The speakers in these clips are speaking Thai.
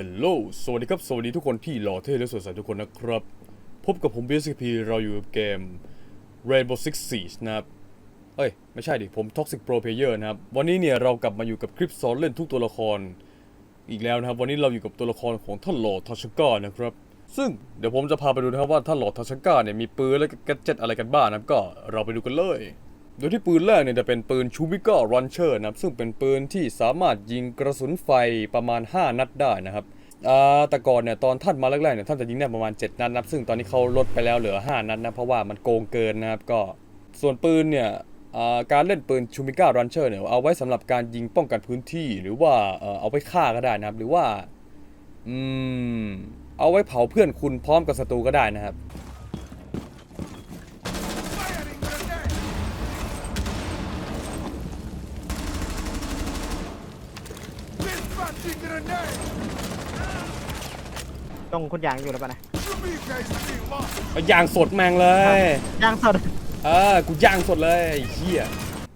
ฮัลโหลสวัสดีครับ สวัสดีทุกคนที่หล่อเท่และสดใสทุกคนนะครับ พบกับผม BSP เราอยู่กับเกม Rainbow Six Siege นะครับ เอ้ย ไม่ใช่ดิ ผม Toxic Pro Player นะครับ วันนี้เนี่ยเรากลับมาอยู่กับคลิปสอนเล่นทุกตัวละคร อีกแล้วนะครับ วันนี้เราอยู่กับตัวละครของท่านหล่อทัชก้านะครับ ซึ่งเดี๋ยวผมจะพาไปดูนะครับว่าท่านหล่อทัชก้าเนี่ยมีปืนและแกดเจ็ตอะไรกันบ้างนะครับ ก็เราไปดูกันเลย โดยที่ปืนแรกเนี่ยจะเป็นปืนชูบิก้ารันเชอร์นะครับซึ่งเป็นปืนที่สามารถยิงกระสุนไฟประมาณ 5 นัดได้นะครับอาแต่ก่อนเนี่ยตอนท่านมาแรกๆเนี่ยท่านจะยิงได้ประมาณ 7 นัดนะครับซึ่งตอนนี้เขาลดไปแล้วเหลือ 5 นัดนะเพราะว่ามันโกงเกินนะครับก็ส่วนปืนเนี่ยการเล่นปืนชูบิก้ารันเชอร์เนี่ยเอาไว้สำหรับการยิงป้องกันพื้นที่หรือว่าเอ่อเอาไว้ฆ่าก็ได้นะครับ หรือว่าอืมเอาไว้เผาเพื่อนคุณพร้อมกับศัตรูก็ได้นะครับ ตรงคุณยางอยู่แล้วป่ะนะ Shumike is being lost! เอาย่างสดแมงเลย ยางสดเออ กูย่างสดเลยไอ้เฮีย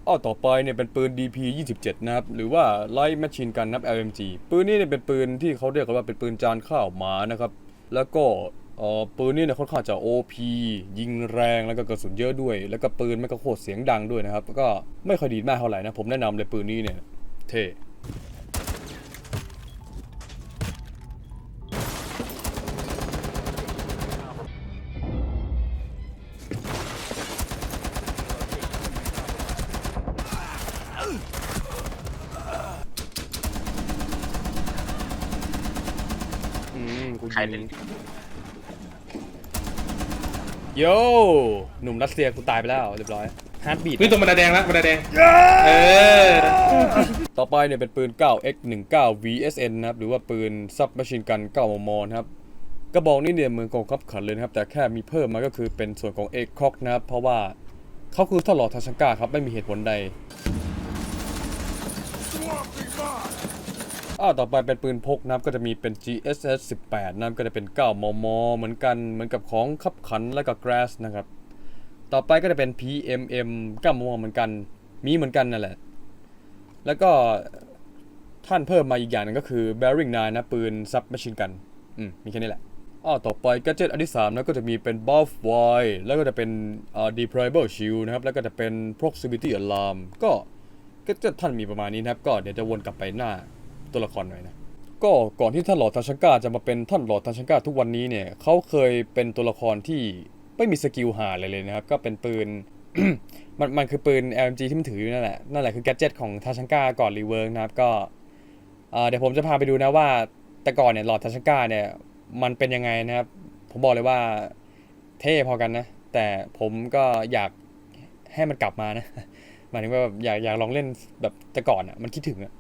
อ้อต่อไปเนี่ยเป็นปืน DP 27 นะครับ หรือว่า Light Machine Gun นับ LMG ปืนนี้เนี่ยเป็นปืนที่เขาเรียกกันว่าเป็นปืนจานข้าวหมานะครับ แล้วก็เออปืนนี้เนี่ยค่อนข้างจะ OP ยิงแรงแล้วก็กระสุนเยอะด้วย แล้วก็ปืนไม่ก็โคตรเสียงดังด้วยนะครับ ก็ไม่ค่อยดีมากเท่าไหร่นะ ผมแนะนำเลยปืนนี้เนี่ย เท่ ใครยิเล่งนโยหนุ่มรัสเซียกูตายไปแล้วเรียบร้อยฮาร์ดบีด นี่ตัวมันดาแดงแล้วมันดาแดง เออ ต่อไปเนี่ยเป็นปืน 9x19 VSN นะครับ หรือว่าปืนซับ m มช i นกัน 9 มมนะครับ กระบอกนี้เนี่ยเหมือนกองคับขันเลยนะครับ แต่แค่มีเพิ่มมาก็คือเป็นส่วนของ a c o c นะครับ เพราะว่าเขาคือท่านหลอดทาชังกาครับ ไม่มีเหตุผลใด Swamping mine! อ้าวต่อไปเป็นปืนพกนะครับก็จะมีเป็น GSS 18นะครับก็จะเป็น 9 มม เหมือนกันเหมือนกับของขับขันและก็ Grass นะครับ ต่อไปก็จะเป็น PMM 9 มม เหมือนกัน มีเหมือนกันนั่นแหละ แล้วก็ท่านเพิ่มมาอีกอย่างหนึงก็คือ Bearing 9นะปืนซับ m มช i นกันอืมมีแค่นี้แหละอ้อต่อไปกัจเจตอันที่3นะก็จะมีเป็น Buff Y แล้วก็จะเป็นอ่า Deployable Shield นะครับ แล้วก็จะเป็น Proximity Alarm ก็กัจเจตท่านมีประมาณนี้นะครับ ก็เดี๋ยวจะวนกลับไปหน้า ตัวละครหน่อยนะก็ก่อนที่ท่านหลอดทันชังกาจะมาเป็นท่านหลอดทันชังกาทุกวันนี้เนี่ยเขาเคยเป็นตัวละครที่ไม่มีสกิลหาอะไรเลยนะครับ ก็เป็นปืนมันมันคือปืน LMG ที่มันถืออยู่นั่นแหละนั่นแหละคือแกดเจิตของทันชังกาก่อนรีเวิร์กนะครับก็เดี๋ยวผมจะพาไปดูนะว่าแต่ก่อนเนี่ยหลอดทันชังกาเนี่ยมันเป็นยังไงนะครับ ผมบอกเลยว่าเท่พอกันนะ แต่ผมก็อยากให้มันกลับมานะหมายถึงว่าแบบอยากอยากลองเล่นแบบแต่ก่อนอะมันคิดถึงอะ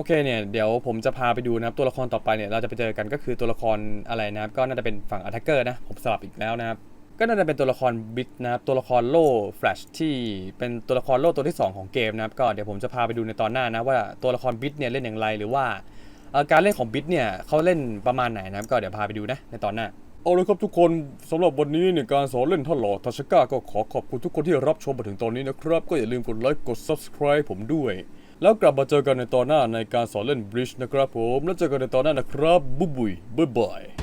อเคเนี่ยเดี๋ยวผมจะพาไปดูนะครับตัวละครต่อไปเนี่ยเราจะไปเจอกันก็คือตัวละครอะไรนะครับก็น่าจะเป็นฝั่งอัต a c เกอร์นะผมสลับอีกแล้วนะครับก็น่าจะเป็นตัวละครบิทนะครับตัวละครโล่แฟลชที่เป็นตัวละครโล่ตัวที่ 2 ของเกมนะครับก็เดี๋ยวผมจะพาไปดูในตอนหน้านะว่าตัวละครบิทเนี่ยเล่นอย่างไรหรือว่าอ่อการเล่นของบิทเนี่ยเขาเล่นประมาณไหนนะครับก็เดี๋ยวพาไปดูนะในตอนหน้าเอาเลยครับทุกคนสำหรับวันนี้เนี่ยการสอนเล่นท่อนหล่อทัชก้าก็ขอขอบคุณทุกคนที่รับชมมาถึงตอนนี้นะครับ ก็อย่าลืมกดไลค์กด subscribe ผมด้วย แล้วกลับมาเจอกันในตอนหน้าในการสอนเล่นบริดจ์นะครับผม แล้วเจอกันในตอนหน้านะครับ บุบุยบ๊ายบาย